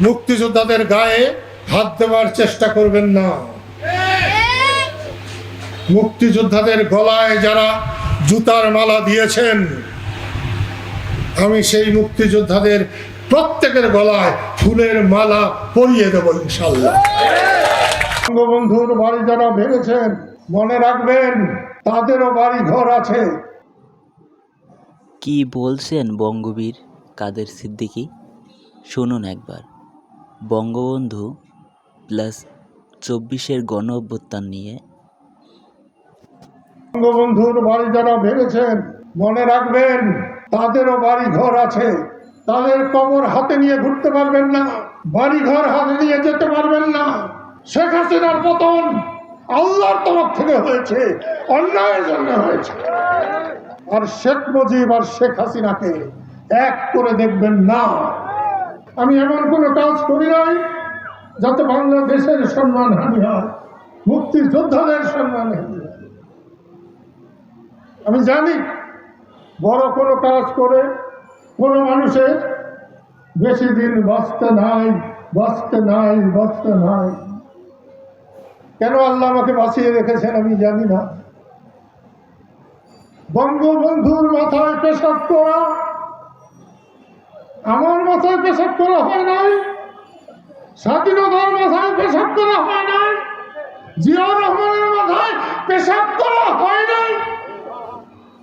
মুক্তিযোদ্ধাদের গায়ে হাত দেওয়ার চেষ্টা করবেন না। মুক্তিযোদ্ধাদের গলায় যারা জুতার মালা দিয়েছেন, আমি সেই মুক্তিযোদ্ধাদের প্রত্যেকের গলায় ফুলের মালা পরিয়ে দেবো ইনশাল্লাহ। বঙ্গবন্ধুর বাড়ি যারা ভেবেছেন মনে রাখবেন, তাদেরও বাড়ি ঘর আছে। কি বলছেন বঙ্গবীর কাদের সিদ্দিকী? শুনুন একবার। বঙ্গবন্ধু প্লাস চব্বিশের গণ অভ্যুত্থান নিয়ে। বঙ্গবন্ধুর বাড়ি যারা ভেবেছেন মনে রাখবেন, তাদেরও বাড়ি ঘর আছে। তাদের কবর হাতে নিয়ে ঘুরতে পারবেন না বাড়ি ঘর হাতে নিয়ে যেতে পারবেন না। শেখ হাসিনার পতন আল্লাহর তরফ থেকে হয়েছে, অন্যায়ের জন্য হয়েছে। আর শেখ মুজিব আর শেখ হাসিনাকে এক করে দেখবেন না। আমি এমন কোনো কাজ করি নাই যাতে বাংলাদেশের সম্মান হানি হয়, মুক্তিযোদ্ধাদের সম্মান হানি আমি জানি বড় কোনো কাজ করে কোনো মানুষের বেশি দিন বাঁচতে নাই বাঁচতে নাই বাঁচতে নাই। কেন আল্লাহ আমাকে বাঁচিয়ে রেখেছেন আমি জানি না। বঙ্গবন্ধুর মাথায় পেশাব করা আমার মাথায় পেশাব করা হয় নাই। স্বাধীনতার মাথায় পেশাব করা হয় নাই। জিয়াউর রহমানের মাথায় পেশাব করা হয় নাই।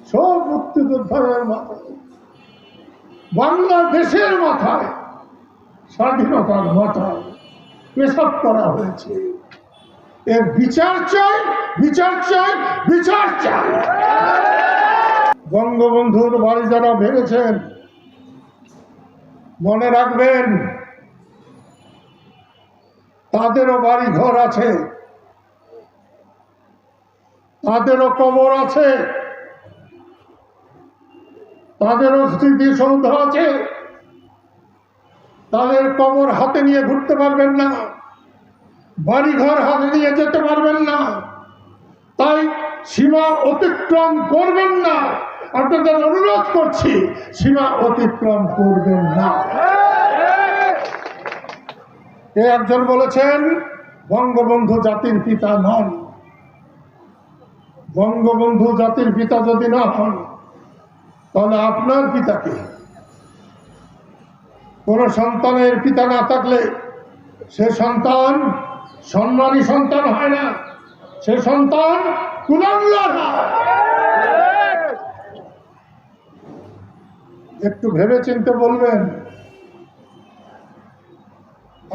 সব মুক্তিযোদ্ধাদের মাথায়। বাংলাদেশের মাথায় স্বাধীনতার মাথায় পেশাব করা হয়েছে। এর বিচার চাই বিচার চাই বিচার চাই। বঙ্গবন্ধুর বাড়ি যারা ভেঙেছেন মনে রাখবেন, তাদেরও বাড়ি ঘর আছে, তাদেরও কবর আছে, তাদেরও স্মৃতিসৌধ আছে। তাদের কবর হাতে নিয়ে ঘুরতে পারবেন না, বাড়িঘর হাতে নিয়ে যেতে পারবেন না। তাই সীমা অতিক্রম করবেন না। আপনাদের অনুরোধ করছি, সীমা অতিক্রম করবেন না। এ একজন বলেছেন, বঙ্গবন্ধু জাতির পিতা নন। বঙ্গবন্ধু জাতির পিতা যদি না হন, তাহলে আপনার পিতাকে কোন সন্তানের পিতা না থাকলে সে সন্তান সম্মানী সন্তান হয় না, সে সন্তান কুলাঙ্গার হয়। একটু ভেবে চিনতে বলবেন?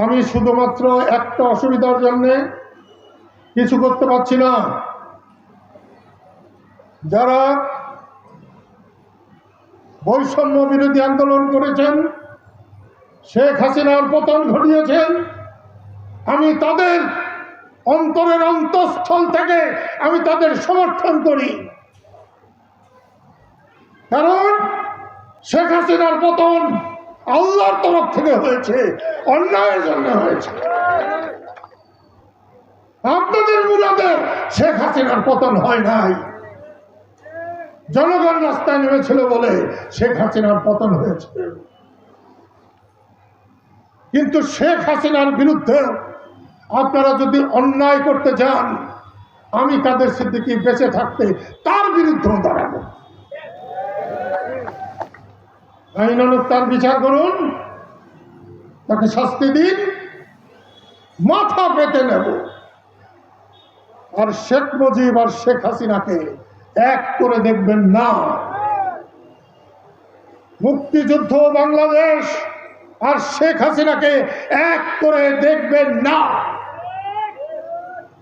আমি শুধুমাত্র একটা অসুবিধার জন্য কিছু করতে পারছি না। যারা বৈষম্য বিরোধী আন্দোলন করেছেন, শেখ হাসিনার পতন ঘটিয়েছেন, আমি তাদের অন্তরের অন্তঃস্থল থেকে আমি তাদের সমর্থন করি। কারণ শেখ হাসিনার পতন আল্লাহর তরফ থেকে হয়েছে, অন্যায়ের জন্য হয়েছে। আপনাদের মুরাদের শেখ হাসিনার পতন হয় নাই। জনগণ রাস্তায় নেমেছিল বলে শেখ হাসিনার পতন হয়েছে। কিন্তু শেখ হাসিনার বিরুদ্ধে আপনারা যদি অন্যায় করতে যান, আমি তাদের সিদ্দিকি বেঁচে থাকতে তার বিরুদ্ধেও দাঁড়াবো। আইন তার বিচার করুন। তাকে শাস্তি দিন। মাথা পেতে নেব। আর শেখ মুজিব আর শেখ হাসিনাকে এক করে দেখবেন না। মুক্তিযুদ্ধ বাংলাদেশ আর শেখ হাসিনাকে এক করে দেখবেন না।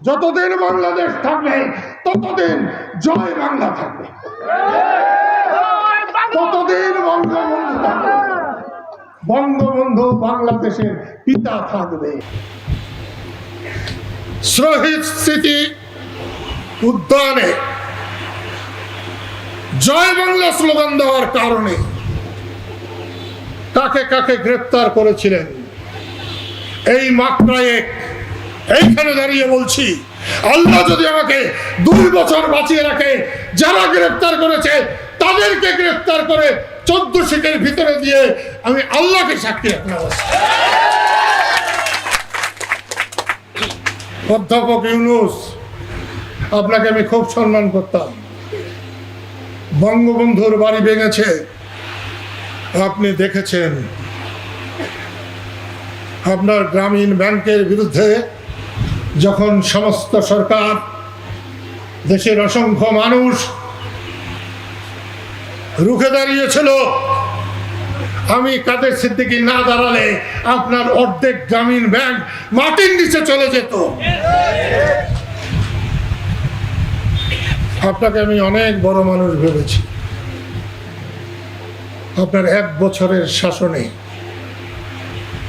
যতদিন বাংলাদেশ থাকবে, ততদিন জয় বাংলা থাকবে। ততদিন বঙ্গবন্ধু থাকবে, বঙ্গবন্ধু বাংলাদেশের পিতা থাকবে। শহীদ স্মৃতি উদ্যানে জয় বাংলা স্লোগান দেওয়ার কারণে কাকে কাকে গ্রেপ্তার করেছিলেন, এই মাত্রায় এইখানে দাঁড়িয়ে বলছি, আল্লাহ যদি আমাকে দুই বছর বাঁচিয়ে রাখে, যারা গ্রেপ্তার করেছে তাদেরকে গ্রেফতার করে চোদ্দ সিটের ভিতরে দিয়ে আমি আল্লাহকে সাক্ষী অধ্যাপক ইউনুস, আপনাকে আমি খুব সম্মান করতাম। বঙ্গবন্ধুর বাড়ি ভেঙেছে। আপনি দেখেছেন, আপনার গ্রামীণ ব্যাংকের বিরুদ্ধে যখন সমস্ত সরকার, দেশের অসংখ্য মানুষ রুখে দাঁড়িয়েছিল। আমি কাদের সিদ্দিকি না দাঁড়ালে আপনার অর্ধেক গ্রামীণ ব্যাংক মাটির নিচে চলে যেত। আপনাকে আমি অনেক বড় মানুষ ভেবেছি। আপনার এক বছরের শাসনে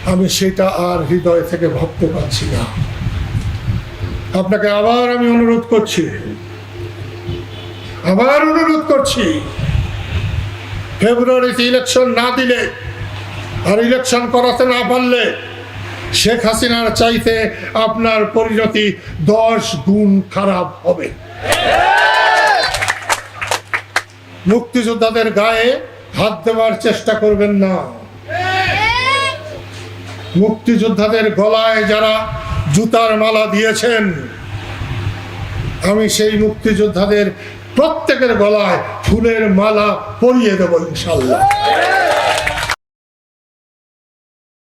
আমি সেটা আর হৃদয় থেকে ভাবতে পারছি না। আপনাকে আবার আমি অনুরোধ করছি। আবার অনুরোধ করছি। ফেব্রুয়ারিতে ইলেকশন না দিলে আর ইলেকশন করাতে না পারলে শেখ হাসিনার চাইতে আপনার পরিণতি দশ গুণ খারাপ হবে। মুক্তিযোদ্ধাদের গায়ে হাত দেওয়ার চেষ্টা করবেন না। মুক্তিযোদ্ধাদের গলায় যারা জুতার মালা দিয়েছেন, আমি সেই মুক্তিযোদ্ধাদের প্রত্যেকের গলায় ফুলের মালা পরিয়ে দেবো ইনশাল্লাহ।